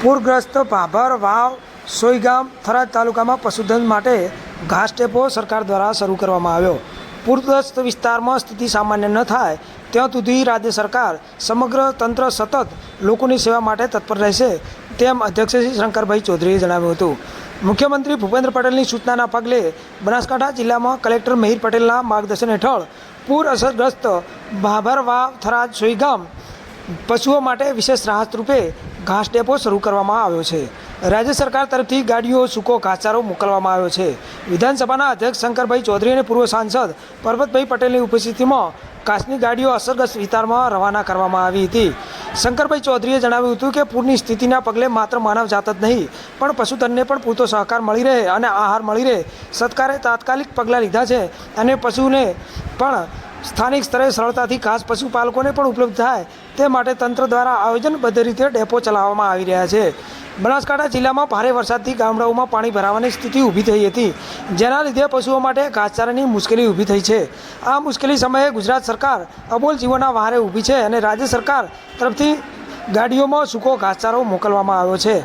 પૂરગ્રસ્ત ભાભર વાવ સોઈગામ થરાદ તાલુકામાં પશુધન માટે ઘાસ ટેપો સરકાર દ્વારા શરૂ કરવામાં આવ્યો. પૂરગ્રસ્ત વિસ્તારમાં સ્થિતિ સામાન્ય ન થાય ત્યાં સુધી રાજ્ય સરકાર સમગ્ર તંત્ર સતત લોકોની સેવા માટે તત્પર રહેશે તેમ અધ્યક્ષ શ્રી શંકરભાઈ ચૌધરીએ જણાવ્યું હતું. મુખ્યમંત્રી ભૂપેન્દ્ર પટેલની સૂચનાના પગલે બનાસકાંઠા જિલ્લામાં કલેક્ટર મહિર પટેલના માર્ગદર્શન હેઠળ પૂર અસરગ્રસ્ત ભાભર વાવ થરાદ સોઈગામ પશુઓ માટે વિશેષ રાહત રૂપે ઘાસ ડેપો શરૂ કરવામાં આવ્યો છે. રાજ્ય સરકાર તરફથી ગાડીઓ, સૂકો ઘાસચારો મોકલવામાં આવ્યો છે. વિધાનસભાના અધ્યક્ષ શંકરભાઈ ચૌધરી અને પૂર્વ સાંસદ પરબતભાઈ પટેલની ઉપસ્થિતિમાં ઘાસની ગાડીઓ અસરગ્રસ્ત વિસ્તારમાં રવાના કરવામાં આવી હતી. શંકરભાઈ ચૌધરીએ જણાવ્યું હતું કે, પૂરની સ્થિતિના પગલે માત્ર માનવ જાત જ નહીં, પણ પશુધનને પણ પૂરતો સહકાર મળી રહે અને આહાર મળી રહે. સરકારે તાત્કાલિક પગલાં લીધા છે અને પશુને પણ સ્થાનિક સ્તરે સરળતાથી ઘાસ પશુપાલકોને પણ ઉપલબ્ધ થાય તે માટે તંત્ર દ્વારા આયોજનબદ્ધ રીતે ડેપો ચલાવવામાં આવી રહ્યા છે. બનાસકાંઠા જિલ્લામાં ભારે વરસાદથી ગામડાઓમાં પાણી ભરાવાની સ્થિતિ ઊભી થઈ હતી, જેના લીધે પશુઓ માટે ઘાસચારાની મુશ્કેલી ઊભી થઈ છે. આ મુશ્કેલી સમયે ગુજરાત સરકાર અબોલ જીવોના વહારે ઊભી છે અને રાજ્ય સરકાર તરફથી ગાડીઓમાં સૂકો ઘાસચારો મોકલવામાં આવ્યો છે.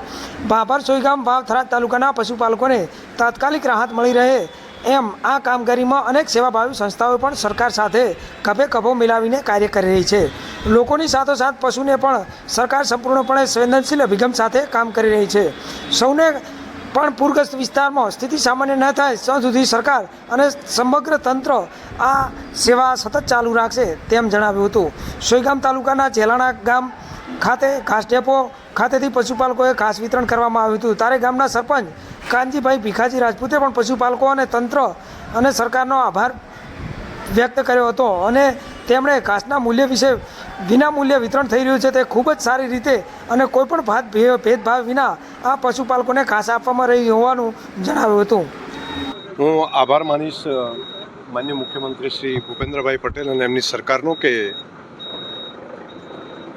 ભાભર સોઈગામ વાવ થરાદ તાલુકાના પશુપાલકોને તાત્કાલિક રાહત મળી રહે એમ આ કામગીરીમાં અનેક સેવાભાવી સંસ્થાઓ પણ સરકાર સાથે ખભે ખભો મિલાવીને કાર્ય કરી રહી છે. લોકોની સાથોસાથ પશુને પણ સરકાર સંપૂર્ણપણે સંવેદનશીલ અભિગમ સાથે કામ કરી રહી છે. સૌને પણ પૂરગ્રસ્ત વિસ્તારમાં સ્થિતિ સામાન્ય ન થાય ત્યાં સુધી સરકાર અને સમગ્ર તંત્ર આ સેવા સતત ચાલુ રાખશે તેમ જણાવ્યું હતું. સોઈગામ તાલુકાના જેલાણા ગામ ખાતે ઘાસ ડેપો ખાતેથી પશુપાલકોએ ઘાસ વિતરણ કરવામાં આવ્યું હતું. તારે ગામના સરપંચ કાનજીભાઈ ભીખાજી રાજપૂતે પણ પશુપાલકો અને તંત્ર અને સરકારનો આભાર વ્યક્ત કર્યો હતો અને તેમણે ઘાસના મૂલ્ય વિશે વિના મૂલ્ય વિતરણ થઈ રહ્યું છે તે ખૂબ જ સારી રીતે અને કોઈપણ ભાત ભેદભાવ વિના આ પશુપાલકોને ઘાસ આપવામાં રહી હોવાનું જણાવ્યું હતું. હું આભાર માનીશ માન્ય મુખ્યમંત્રી શ્રી ભૂપેન્દ્રભાઈ પટેલ અને એમની સરકારનો કે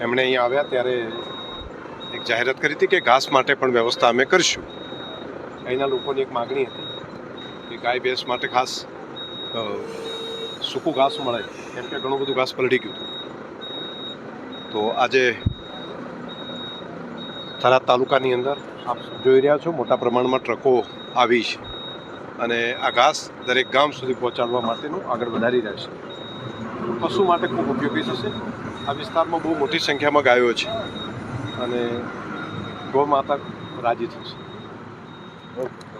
એમણે અહીંયા આવ્યા ત્યારે એક જાહેરાત કરી હતી કે ઘાસ માટે પણ વ્યવસ્થા અમે કરીશું. અહીંના લોકોની એક માગણી હતી કે ગાય ભેંસ માટે ખાસ સૂકું ઘાસ મળે, કેમ કે ઘણું બધું ઘાસ પલળી ગયું હતું. તો આજે થરાદ તાલુકાની અંદર આપ જોઈ રહ્યા છો, મોટા પ્રમાણમાં ટ્રકો આવી છે અને આ ઘાસ દરેક ગામ સુધી પહોંચાડવા માટેનું આગળ વધારી રહ્યા છે. પશુ માટે ખૂબ ઉપયોગી થશે. આ વિસ્તારમાં બહુ મોટી સંખ્યામાં ગાયો છે. અને ગૌમાતા રાજી થશે. ઓકે